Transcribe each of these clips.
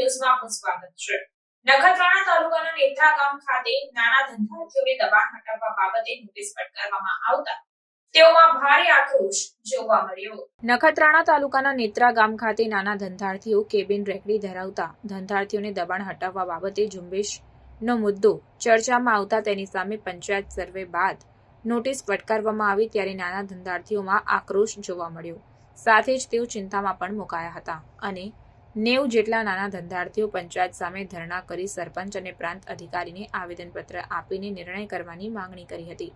ન્યૂઝમાં આપનું સ્વાગત છે. નખત્રાણા તાલુકાના નેત્રા ગામ ખાતે નાના ધંધાર્થીઓને દબાણ હટાવવા બાબતે નોટિસ ફટકારવામાં આવતા. નખત્રાણા તાલુકાના નેત્રા ગામ ખાતે નાના ધંધાર્થીઓ કેબિન રેકડી ધરાવતા ધંધાર્થીઓને દબાણ હટાવવા બાબતે ઝુંબેશનો મુદ્દો ચર્ચામાં આવતા તેની સામે પંચાયત સર્વે બાદ નોટિસ ફટકારવામાં આવી ત્યારે નાના ધંધાર્થીઓમાં આક્રોશ જોવા મળ્યો. સાથે જ તેઓ ચિંતામાં પણ મુકાયા હતા અને નેવ જેટલા નાના ધંધાર્થીઓ પંચાયત સામે ધરણા કરી સરપંચ અને પ્રાંત અધિકારીને આવેદનપત્ર આપીને નિર્ણય કરવાની માંગણી કરી હતી.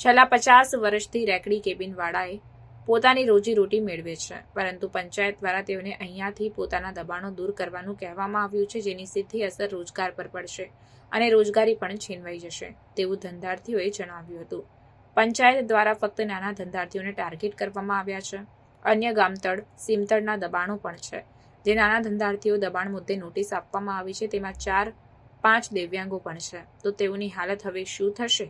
છેલ્લા પચાસ વર્ષથી રેકડી કેબિનવાળાએ પોતાની રોજીરોટી મેળવે છે, પરંતુ પંચાયત દ્વારા તેઓને અહીંયાથી પોતાના દબાણો દૂર કરવાનું કહેવામાં આવ્યું છે, જેની સીધી અસર રોજગાર પર પડશે અને રોજગારી પણ છીનવાઈ જશે, તેવું ધંધાર્થીઓએ જણાવ્યું હતું. પંચાયત દ્વારા ફક્ત નાના ધંધાર્થીઓને ટાર્ગેટ કરવામાં આવ્યા છે. અન્ય ગામતળ, સીમતળના દબાણો પણ છે. જે નાના ધંધાર્થીઓ દબાણ મુદ્દે નોટિસ આપવામાં આવી છે, તેમાં ચાર પાંચ દિવ્યાંગો પણ છે. તો તેઓની હાલત હવે શું થશે?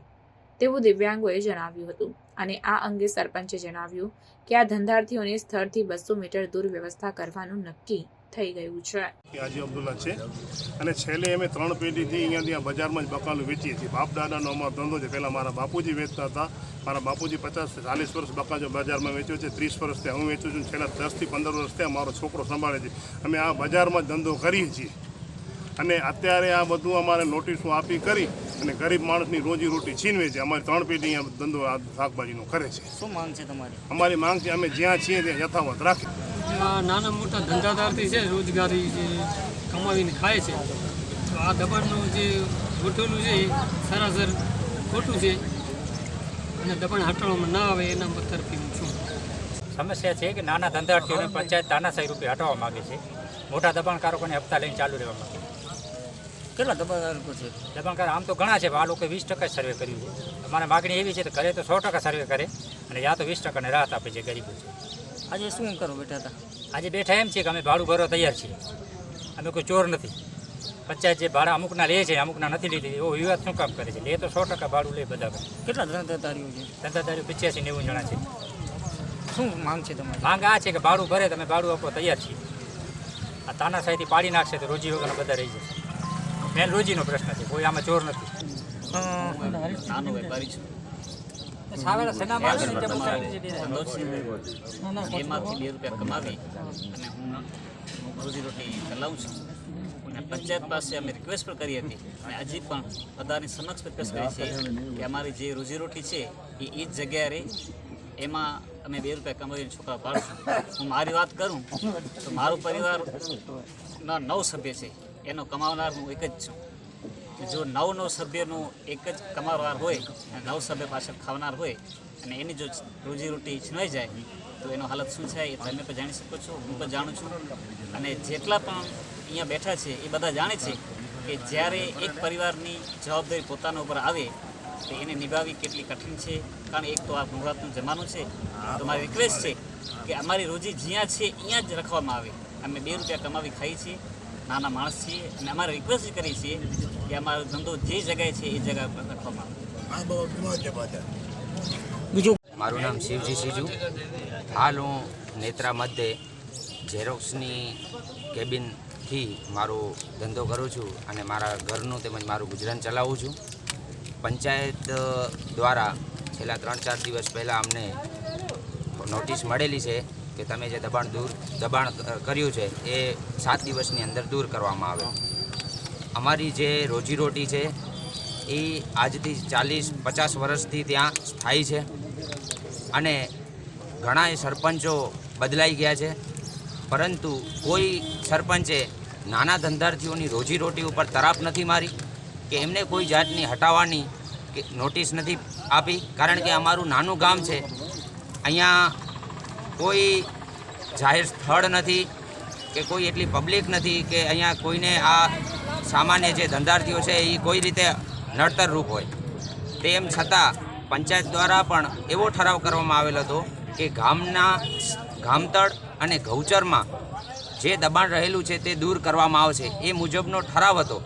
તેવું દિવ્યાંગોએ જણાવ્યું હતું. અને આ અંગે સરપંચે જણાવ્યું કે આ ધંધાર્થીઓને સ્થળથી બસો મીટર દૂર વ્યવસ્થા કરવાનું નક્કી થઈ ગયું છે. હાજી અબ્દુલ્લા છે. અને છેલ્લે અમે ત્રણ પેઢીથી અહીંયા ત્યાં બજારમાં જ બકાલું વેચીએ છીએ. બાપ દાદાનો અમારો ધંધો છે. પહેલાં મારા બાપુજી વેચતા હતા. મારા બાપુજી પચાસ ચાલીસ વર્ષ બકાજો બજારમાં વેચ્યો છે. ત્રીસ વર્ષથી હું વેચું છું. છેલ્લા દસથી પંદર વર્ષથી મારો છોકરો સંભાળે છે. અમે આ બજારમાં જ ધંધો કરીએ છીએ. અને અત્યારે આ બધું અમારે નોટિસો આપી કરી અને ગરીબ માણસની રોજી રોટી છીનવે છે. અમારી ત્રણ પેઢી અહીંયા ધંધો આ શાકભાજીનો કરે છે. શું માંગ છે તમારી? અમારી માંગ છે અમે જ્યાં છીએ ત્યાં યથાવત રાખીએ. નાના મોટા ધંધાદારથી છે રોજગારી જે કમાવીને ખાય છે. તો આ દબાણનું જે ગોઠવેલું છે એ સરાસર ખોટું છે. અને દબાણ હટાવવામાં ના આવે એના તરફી હું છું. સમસ્યા છે કે નાના ધંધાર્થીઓને પંચાયત તાનાશાહી રૂપે હટાવવા માગે છે. મોટા દબાણકારોને હપ્તા લઈને ચાલુ રહેવા માગે છે. કેટલા દબાણકારો છે? દબાણકાર આમ તો ઘણા છે આ લોકોએ વીસ ટકા સર્વે કર્યું છે. અમારે માગણી એવી છે કે ઘરે તો સો ટકા સર્વે કરે અને યા તો વીસ ટકાને રાહત આપે છે ગરીબો છે. આજે શું કરો બેઠા હતા આજે બેઠા એમ છે કે અમે ભાડું ભરવા તૈયાર છીએ. અમે કોઈ ચોર નથી. પચાસ જે ભાડા અમુકના લે છે અમુકના નથી લીધી. એવો વિવાદ શું કામ કરે છે? લે તો સો ટકા ભાડું લે બધા કેટલા ધંધાધારીઓ છે? ધંધાદારીઓ પચાસી નેવું જણા છે. શું માંગ છે તમારી? માંગ આ છે કે ભાડું ભરે તમે ભાડું આપો તૈયાર છીએ. આ તાનાશાહીથી પાડી નાખશે તો રોજી વગરના બધા રહી જશે. મેન રોજીનો પ્રશ્ન છે કોઈ આમાં ચોર નથી. નાનો વેપારી છું. સનામાં આવે ને એમાંથી બે રૂપિયા કમાવી અને હું રોજીરોટી ચલાવું છું. અને પંચાયત પાસે અમે રિક્વેસ્ટ પણ કરી હતી અને હજી પણ બધાની સમક્ષ રિક્વેસ્ટ કરી છે કે અમારી જે રોજીરોટી છે એ એ જ જગ્યાએ એમાં અમે બે રૂપિયા કમાવીને છોકરા પાડશું. હું મારી વાત કરું તો મારો પરિવારના નવ સભ્ય છે. એનો કમાવનાર હું એક જ છું. જો નવ નવ સભ્યનું એક જ કમાવાર હોય અને નવ સભ્ય પાછળ ખાવનાર હોય અને એની જો રોજીરોટી છીનવાઈ જાય, તો એનો હાલત શું છે એ તમે પણ જાણી શકો છો, હું પણ જાણું છું. અને જેટલા પણ અહીંયા બેઠા છે એ બધા જાણે છે કે જ્યારે એક પરિવારની જવાબદારી પોતાના ઉપર આવે, તો એને નિભાવવી કેટલી કઠિન છે. કારણ એક તો આ મોંઘવાતનો જમાનો છે તો મારી રિક્વેસ્ટ છે કે અમારી રોજી જ્યાં છે, ત્યાં જ રાખવામાં આવે. અમે બે રૂપિયા કમાવી ખાઈએ છીએ. નાના માણસ છીએ અને અમારે રિક્વેસ્ટ કરીએ છીએ કે અમારો ધંધો જે જગ્યાએ છે એ જગ્યા પર રાખવામાં આવે. બીજું? મારું નામ શિવજી સિજુ. હાલ હું નેત્રા મધ્યે ઝેરોક્સની કેબિનથી મારો ધંધો કરું છું અને મારા ઘરનું તેમજ મારું ગુજરાન ચલાવું છું. પંચાયત દ્વારા છેલ્લા ત્રણ ચાર દિવસ પહેલાં અમને નોટિસ મળેલી છે કે તમે જે દબાણ દૂર, દબાણ કર્યું છે, એ સાત દિવસની અંદર દૂર કરવામાં આવે. અમારી જે રોજીરોટી છે, એ આજથી ચાલીસ, પચાસ વર્ષથી ત્યાં સ્થાયી છે અને ઘણાય સરપંચો બદલાઈ ગયા છે. પરંતુ કોઈ સરપંચે નાના ધંધાર્થીઓની રોજીરોટી ઉપર તરાપ નથી મારી કે એમને કોઈ જાતની હટાવવાની કે નોટિસ નથી આપી. કારણ કે અમારું નાનું ગામ છે, અહીંયા કોઈ જાહેર સ્થળ નથી કે કોઈ એટલી પબ્લિક નથી કે અહીંયા કોઈને આ સામાન્ય જે ધંધાર્થીઓ છે એ કોઈ રીતે નડતરરૂપ હોય. તેમ છતાં પંચાયત દ્વારા પણ એવો ઠરાવ કરવામાં આવેલ હતો કે ગામના ગામતળ અને ગૌચરમાં જે દબાણ રહેલું છે તે દૂર કરવામાં આવશે એ મુજબનો ઠરાવ હતો.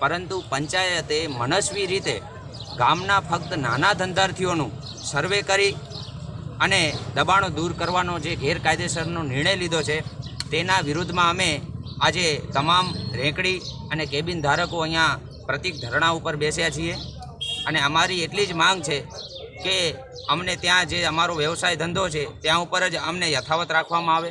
પરંતુ પંચાયતે મનસ્વી રીતે ગામના ફક્ત નાના ધંધાર્થીઓનું સર્વે કરી અને દબાણો દૂર કરવાનો જે ગેરકાયદેસરનો નિર્ણય લીધો છે, તેના વિરુદ્ધમાં અમે આજે તમામ રેંકડી અને કેબિન ધારકો અહીંયા પ્રતિક ધરણા ઉપર બેસ્યા છીએ. અને અમારી એટલી જ માંગ છે કે અમને ત્યાં જે અમારો વ્યવસાય ધંધો છે, ત્યાં ઉપર જ અમને યથાવત રાખવામાં આવે.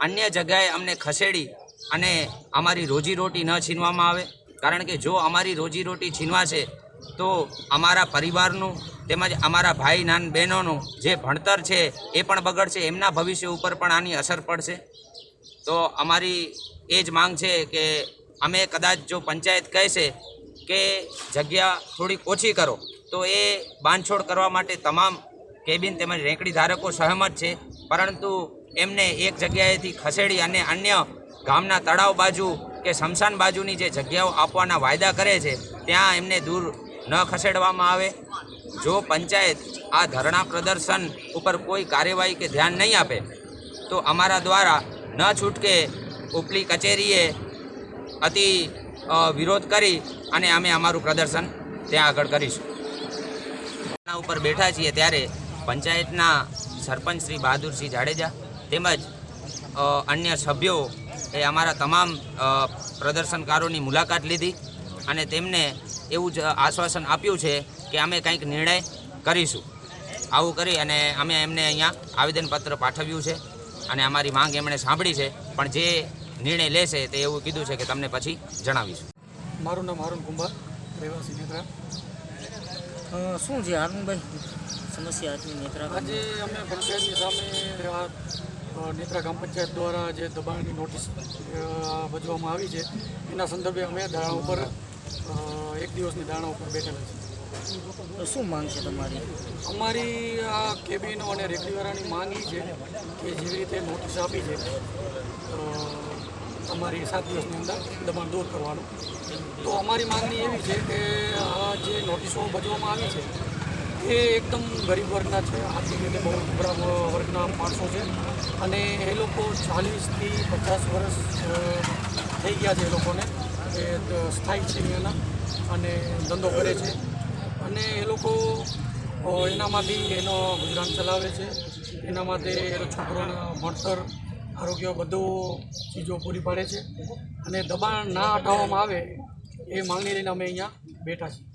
અન્ય જગ્યાએ અમને ખસેડી અને અમારી રોજીરોટી ન છીનવામાં આવે. કારણ કે જો અમારી રોજીરોટી છીનવાશે તો અમારા પરિવારનું તેમજ અમારા ભાઈ, નાન, બહેનોનું જે ભણતર છે એ પણ બગડશે, એમના ભવિષ્ય ઉપર પણ આની અસર પડશે. તો અમારી એ જ માંગ છે કે અમે કદાચ જો પંચાયત કહેશે કે જગ્યા થોડીક ઓછી કરો, તો એ બાંધછોડ કરવા માટે તમામ કેબિન તેમજ રેંકડી ધારકો સહમત છે. પરંતુ એમને એક જગ્યાએથી ખસેડી અને અન્ય ગામના તળાવ બાજુ કે સ્મશાન બાજુની જે જગ્યાઓ આપવાના વાયદા કરે છે, ત્યાં એમને દૂર ન ખસેડવામાં આવે? જો પંચાયત આ ધરણા પ્રદર્શન ઉપર કોઈ કાર્યવાહી કે ધ્યાન નહીં આપે, તો અમારા દ્વારા ન છૂટકે ઉપલી કચેરીએ અતિ વિરોધ કરી અને અમે અમારું પ્રદર્શન ત્યાં આગળ કરીશું. ઉપર બેઠા છીએ ત્યારે પંચાયતના સરપંચ શ્રી બહાદુરસિંહ જાડેજા તેમજ અન્ય સભ્યો એ અમારા તમામ પ્રદર્શનકારોની મુલાકાત લીધી અને તેમને એવું જ આશ્વાસન આપ્યું છે કે અમે કંઈક નિર્ણય કરીશું. આવું કરી અને અમે એમને અહીંયા આવેદનપત્ર પાઠવ્યું છે અને અમારી માંગ એમણે સાંભળી છે પણ જે નિર્ણય લેશે તે એવું કીધું છે કે તમને પછી જણાવીશું. મારું નામ અરુણ કુંભાર રહેવાસી નેત્રા. શું છે અરુણભાઈ સમસ્યા હતી નેત્રા આજે અમે પંચાયતની સામે નેત્રા ગ્રામ પંચાયત દ્વારા જે દબાણની નોટિસ ભજવામાં આવી છે એના સંદર્ભે અમે ધારા ઉપર એક દિવસની દાણા ઉપર બેઠેલા છે. તો શું માંગ છે તમારી? અમારી આ કેબિનો અને રેકડીવાળાની માંગ એ છે કે જેવી રીતે નોટિસ આપી છે અમારી સાત દિવસની અંદર દબાણ દૂર કરવાનું. તો અમારી માંગણી એવી છે કે આ જે નોટિસો ભજવામાં આવી છે એ એકદમ ગરીબ વર્ગના છે. આર્થિક રીતે બહુ નબળા વર્ગના માણસો છે. અને એ લોકો ચાલીસથી પચાસ વર્ષ થઈ ગયા છે એ લોકોને. એ સ્થાયી છે એના અને ધંધો કરે છે. અને એ લોકો એનામાંથી એનો ગુજરાન ચલાવે છે. એના માટે એનો છોકરોના ભણતર, આરોગ્ય બધું ચીજો પૂરી પાડે છે. અને દબાણ ના હટાવવામાં આવે એ માંગણી લઈને અમે અહીંયા બેઠા છીએ.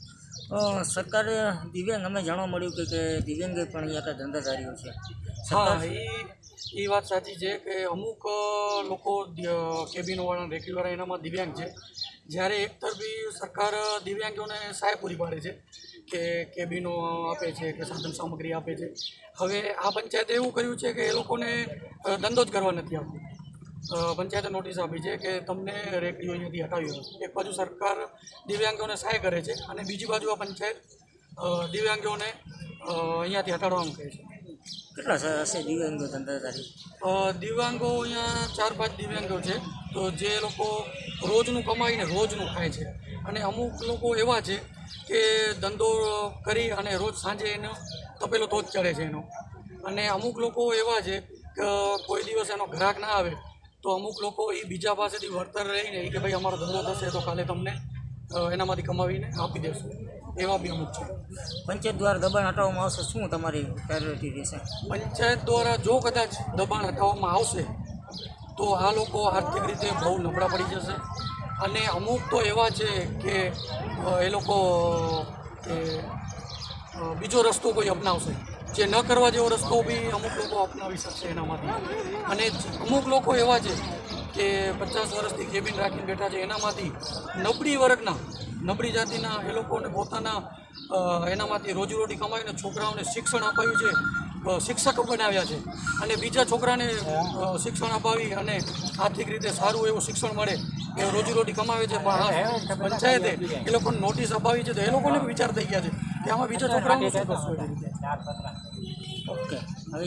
સરકારે દિવ્યાંગ અમે જાણવા મળ્યું કે કે દિવ્યાંગ પણ અહીંયા કાંઈ ધંધાધારીઓ છે. હા એ એ વાત સાચી છે કે અમુક લોકો કેબિનવાળા રેકડીવાળા એનામાં દિવ્યાંગ છે. જ્યારે એક તરફી સરકાર દિવ્યાંગોને સહાય પૂરી પાડે છે કે કેબિનો આપે છે કે સાધન સામગ્રી આપે છે. હવે આ પંચાયતે એવું કર્યું છે કે એ લોકોને ધંધો જ કરવા નથી આપતું. પંચાયતે નોટિસ આપી છે કે તમને રેકડીઓ અહીંયાથી હટાવી હોય એક બાજુ સરકાર દિવ્યાંગોને સહાય કરે છે અને બીજી બાજુ આ પંચાયત દિવ્યાંગોને અહીંયાથી હટાડવાનું કહે છે. કેટલા હશે દિવ્યાંગો ધંધાધારી દિવ્યાંગો અહીંયા ચાર પાંચ દિવ્યાંગો છે તો જે લોકો રોજનું કમાઈને રોજનું ખાય છે. અને અમુક લોકો એવા છે કે ધંધો કરી અને રોજ સાંજે એનો તપેલો તો જ ચડે છે એનો. અને અમુક લોકો એવા છે કે કોઈ દિવસ એનો ગ્રાહક ના આવે તો અમુક લોકો એ બીજા પાસેથી વળતર લઈને કે ભાઈ અમારો ધંધો થશે તો કાલે તમને એનામાંથી કમાવીને આપી દેશું. એવા બી અમુક છે. પંચાયત દ્વારા દબાણ હટાવવામાં આવશે શું તમારી પ્રાયોરિટી રહેશે? પંચાયત દ્વારા જો કદાચ દબાણ હટાવવામાં આવશે તો આ લોકો આર્થિક રીતે બહુ નબળા પડી જશે. અને અમુક તો એવા છે કે એ લોકો બીજો રસ્તો કોઈ અપનાવશે. જે ન કરવા જેવો રસ્તો બી અમુક લોકો અપનાવી શકશે એનામાંથી. અને અમુક લોકો એવા છે કે પચાસ વર્ષથી કેબિન રાખીને બેઠા છે, એનામાંથી નબળી વર્ગના, નબળી જાતિના એ લોકોને પોતાના એનામાંથી રોજીરોટી કમાઈને છોકરાઓને શિક્ષણ અપાયું છે શિક્ષકો બનાવ્યા છે. અને બીજા છોકરાને શિક્ષણ અપાવી અને આર્થિક રીતે સારું એવું શિક્ષણ મળે એ રોજીરોટી કમાવે છે. પણ પંચાયતે એ લોકોને નોટિસ અપાવી છે તો એ લોકોને વિચાર થઈ ગયા છે. કે બીજો રીતે ઓકે હવે